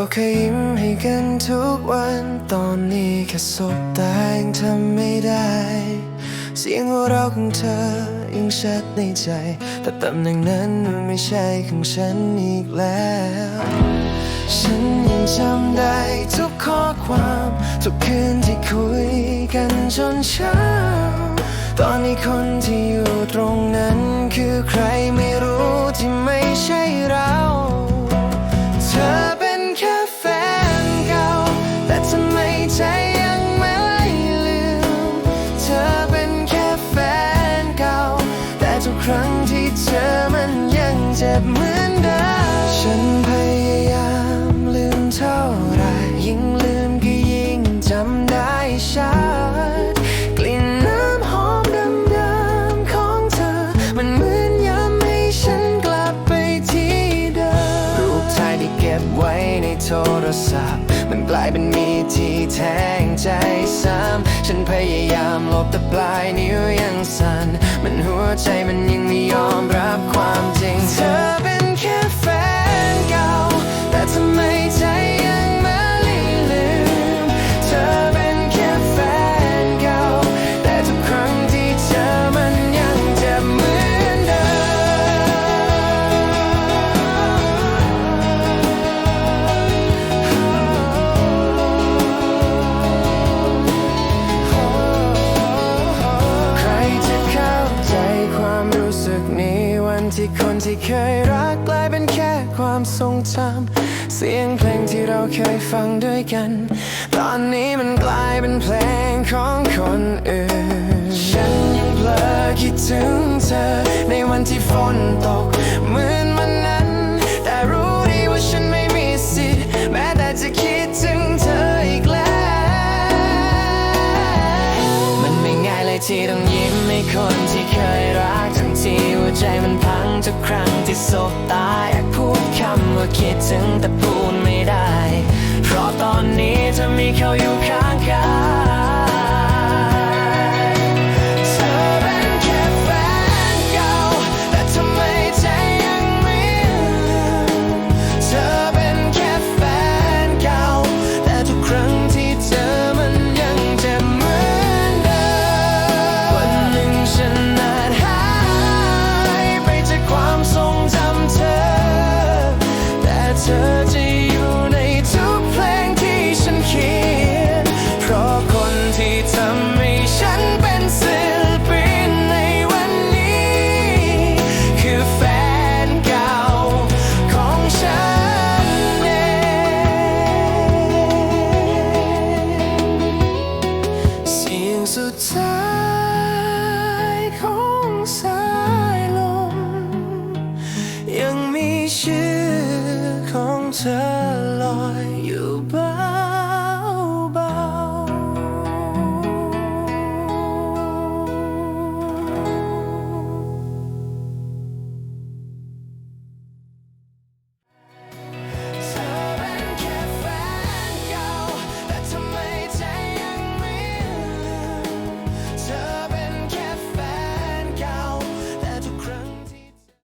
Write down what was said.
เราเคยยิ้มให้กันทุกวัน ตอนนี้แค่สบตายังทำไม่ได้ เสียงหัวเราะของเธอยังชัดในใจ แต่ตำแหน่งนั้นมันไม่ใช่ของฉันอีกแล้ว ฉันยังจำได้ทุกข้อความ ทุกคืนที่คุยกันจนเช้า ตอนนี้คนที่อยู่ บเหมือนเดิม ฉันพยายามลืมเท่าไร ยิ่งลืมก็ยิ่งจำได้ชัด กลิ่นน้ำหอมดิมๆของเธอ มันเหมือนย้ำให้ฉันกลับไปที่เดิม รูปถ่ายที่เก็บไว้ในโทรศัพท์ มันกลายเป็นมีที่แทงใจซ้ำ ฉันพยายามลบแต่ปลายนิ้วยังสั่น มันหัวใจมันยังไม่ยอมรับความ ที่คนที่เคยรักกลายเป็นแค่ความทรงจำเสียงเพลงที่เราเคยฟังด้วยกัน ตอนนี้มันกลายเป็นเพลงของคนอื่น ที่ต้องยิ้มให้คนที่เคยรักทั้งที่หัวใจมันพังทุกครั้งที่สบตาอยากพูดคำว่าคิดถึงแต่พูดไม่ได้ เพราะตอนนี้เธอมีเขาอยู่ข้าง ยั